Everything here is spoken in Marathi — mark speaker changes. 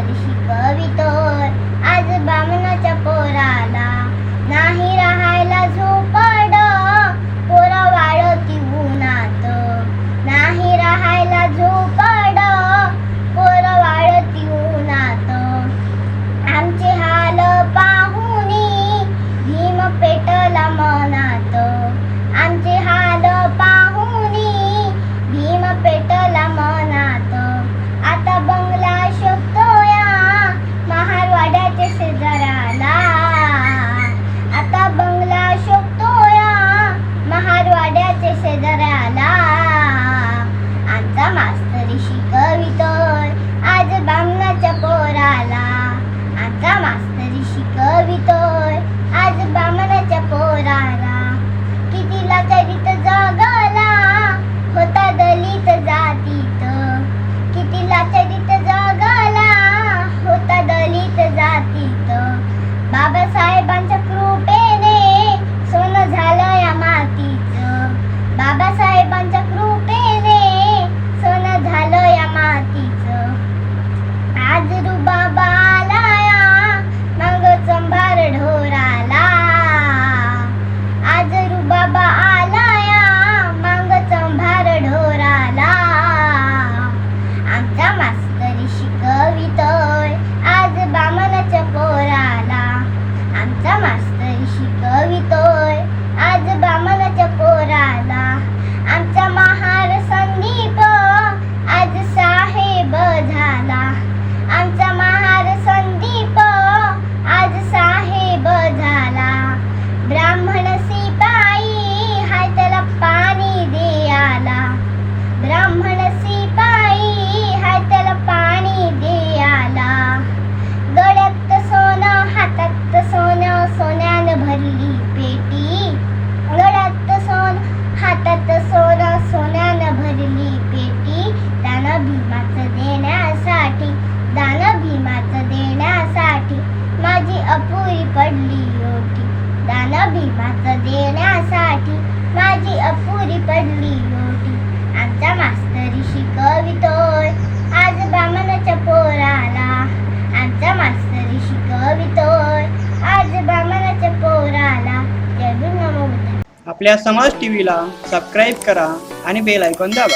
Speaker 1: Bobby Doll, as a bum मास्तरी शिकवितोय आज बामणाच्या पोराला आता मास्तरी शिकवितोय पेटी गळ्यात सोन हातात सोनं सोन्यानं भरली पेटी. दान भीमाचं देण्यासाठी दान भीमाचं देण्यासाठी माझी अपुरी पडली होती दान भीमाचं देण्यासाठी माझी अपुरी पडली होती आमचा मास्तरी शिकवितो
Speaker 2: आपल्या समाज टी व्हीला सबस्क्राईब करा आणि बेल ऐकून दाबा.